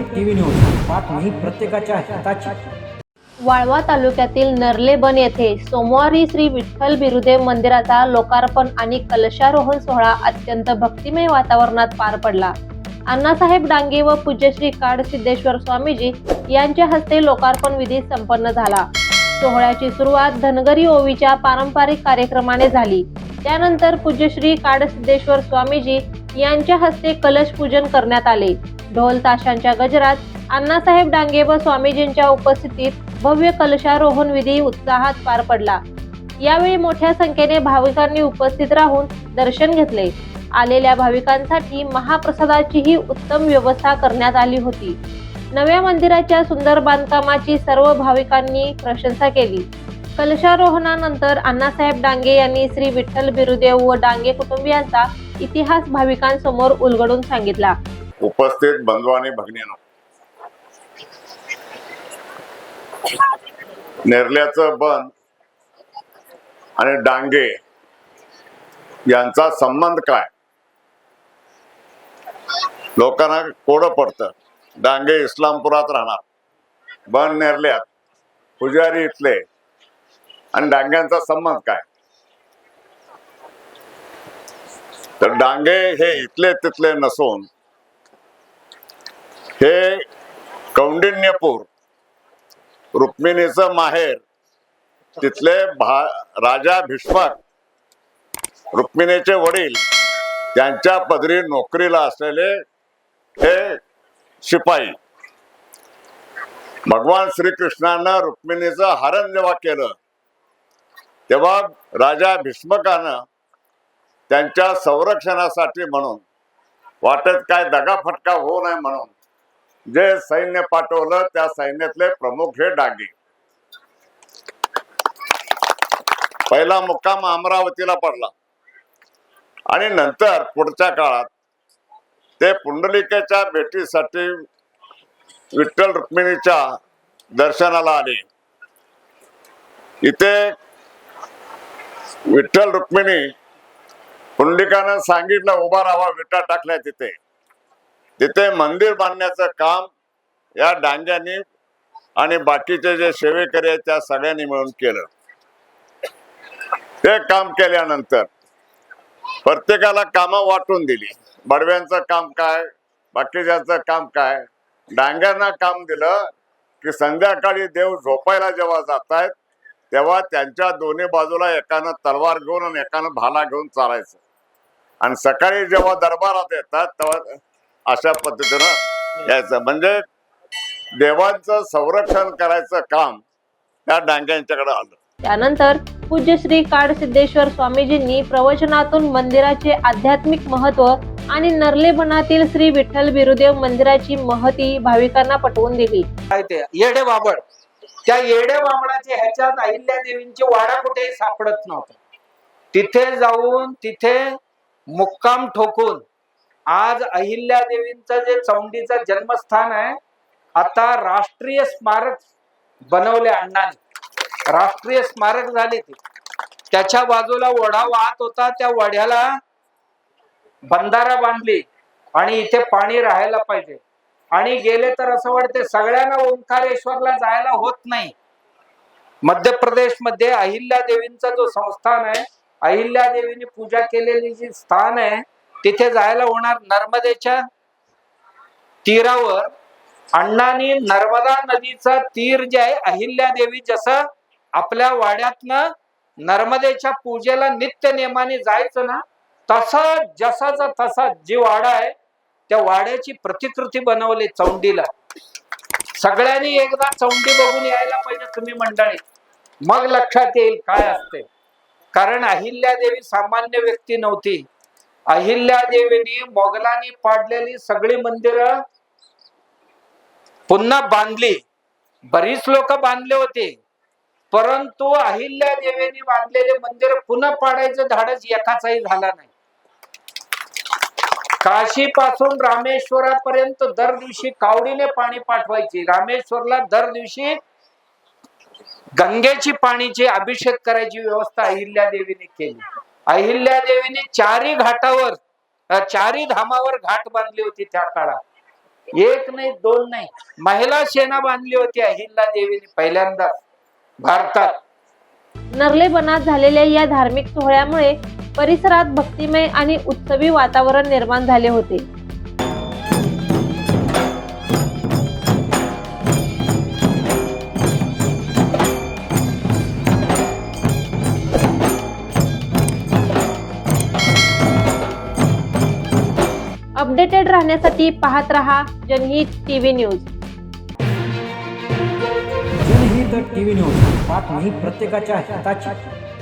TV news बातमी प्रत्येकाच्या हिताची. वाळवा तालुक्यातील नरलेबन येथे सोमवारी श्री विठ्ठल बिरुदेव मंदिराचा लोकार्पण आणि कलशारोहण सोहळा अत्यंत भक्तिमय वातावरणात पार पडला. अण्णासाहेब डांगे व पूज्यश्री काड सिद्धेश्वर स्वामीजी यांच्या हस्ते लोकार्पण विधी संपन्न झाला. सोहळ्याची सुरुवात धनगरी ओवीच्या पारंपरिक कार्यक्रमाने झाली. त्यानंतर पूज्यश्री काड सिद्धेश्वर स्वामीजी यांच्या हस्ते कलश पूजन करण्यात आले. ढोल ताशांच्या गजरात अण्णासाहेब डांगे व स्वामीजींच्या उपस्थितीत भव्य कलशारोहण विधी उत्साहात पार पडला. यावेळी मोठ्या संख्येने भाविकांनी उपस्थित राहून दर्शन घेतले. आलेल्या भाविकांसाठी महाप्रसादाचीही उत्तम व्यवस्था करण्यात आली होती. नव्या मंदिराच्या सुंदर बांधकामाची सर्व भाविकांनी प्रशंसा केली. कलशारोहणानंतर अण्णासाहेब डांगे यांनी श्री विठ्ठल बिरुदेव व डांगे कुटुंबियांचा इतिहास भाविकांसमोर उलगडून सांगितला. उपस्थित बंधू आणि भगिनीनो. नेरल्याचं बन आणि डांगे यांचा संबंध काय? लोकांना कोडं पडतं. डांगे इस्लामपुरात राहणार. बन नेरल्यात पुजारी इथले. आणि डांग्यांचा संबंध काय? तर डांगे हे इथले तिथले नसून हे कौंडिन्यपूर रुक्मिणीचं माहेर तिथले भा राजा भीष्मक रुक्मिणीचे वडील त्यांच्या पदरी नोकरीला असलेले हे शिपाई. भगवान श्रीकृष्णानं रुक्मिणीचं हरण जेव्हा केलं तेव्हा राजा भीष्मकानं त्यांच्या संरक्षणासाठी म्हणून वाटेत काय दगाफटका होऊ नये म्हणून जे सैन्य पाठवलं त्या सैन्यातले प्रमुख हे डागे. पहिला मुक्काम अमरावतीला पडला. आणि नंतर पुढच्या काळात ते पुंडलिकेच्या भेटीसाठी विठ्ठल रुक्मिणीच्या दर्शनाला आले. इथे विठ्ठल रुक्मिणी पुंडलिकानं सांगितलं उभा राहावा विटा टाकल्या तिथे. तिथे मंदिर बांधण्याचं काम या डांग्यानी आणि बाकीचे जे सेवेकरी आहेत त्या सगळ्यांनी मिळून केलं. ते काम केल्यानंतर प्रत्येकाला कामं वाटून दिली. बडव्यांचं काम काय बाकीच्याचं काम काय? डांग्यांना काम दिलं की संध्याकाळी देव झोपायला जेव्हा जात आहेत तेव्हा त्यांच्या दोन्ही बाजूला एकानं तलवार घेऊन आणि एकानं भाला घेऊन चालायचं. आणि सकाळी जेव्हा दरबारात येतात तेव्हा अशा पद्धतीनं यायचं. म्हणजे देवांचं संरक्षण करायचं काम त्या डांग्यांच्याकडे आलं. त्यानंतर पूज्य श्री काड सिद्धेश्वर स्वामीजींनी प्रवचनातून मंदिराचे आध्यात्मिक महत्त्व आणि नरलेबनातील श्री विठ्ठल बिरुदेव मंदिराची महती भाविकांना पटवून दिली. येडे बाबड. त्या येडे बाबडाच्या ह्याच्यात अहिल्या देवींची वाडा कुठेही सापडत नव्हता तिथे जाऊन तिथे मुक्काम ठोकून आज अहिल्या देवींचं जे चौंडीचं जन्मस्थान आहे आता राष्ट्रीय स्मारक बनवले अण्णाने. राष्ट्रीय स्मारक झाले ते. त्याच्या बाजूला वडा वाहत होता त्या वड्याला बंधारा बांधली आणि इथे पाणी राहायला पाहिजे. आणि गेले तर असं वाटते सगळ्यांना ओंकारेश्वरला जायला होत नाही. मध्य प्रदेशमध्ये अहिल्या देवींचा जो संस्थान आहे अहिल्या देवीने पूजा केलेली जी स्थान आहे तिथे जायला होणार नर्मदेच्या तीरावर. अण्णांनी नर्मदा नदीचा तीर जे आहे अहिल्या देवी जसं आपल्या वाड्यातनं नर्मदेच्या पूजेला नित्य नेमाने जायचं ना तसा जसाचा तसा जी वाडा आहे त्या वाड्याची प्रतिकृती बनवली चौंडीला. सगळ्यांनी एकदा चौंडी बघून यायला पाहिजे तुम्ही मंडळी. मग लक्षात येईल काय असते. कारण अहिल्या देवी सामान्य व्यक्ती नव्हती. अहिल्या देवीने मोगलांनी पाडलेली सगळी मंदिर पुन्हा बांधली. बरीच लोक बांधले होते. परंतु अहिल्या देवीने बांधलेले मंदिर पुन्हा पाडायचं धाडस एकाचाही झाला नाही. काशी पासून रामेश्वरापर्यंत दर दिवशी कावडीने पाणी पाठवायची. रामेश्वरला दर दिवशी गंगेची पाणीची अभिषेक करायची व्यवस्था अहिल्या देवीने केली. अहिल्या देवीने चारी घाटावर चारी धामावर घाट बांधली होती त्या काळात. एक नाही दोन नाही महिला सेना बांधली होती अहिल्या देवीने पहिल्यांदा भारतात. नरले झालेल्या या धार्मिक सोहळ्यामुळे परिसरात भक्तिमय आणि उत्सवी वातावरण निर्माण झाले होते. अपडेटेड राहण्यासाठी पाहत रहा Janhit TV news. Janhit TV news बातमी प्रत्येकाच्या हिताची.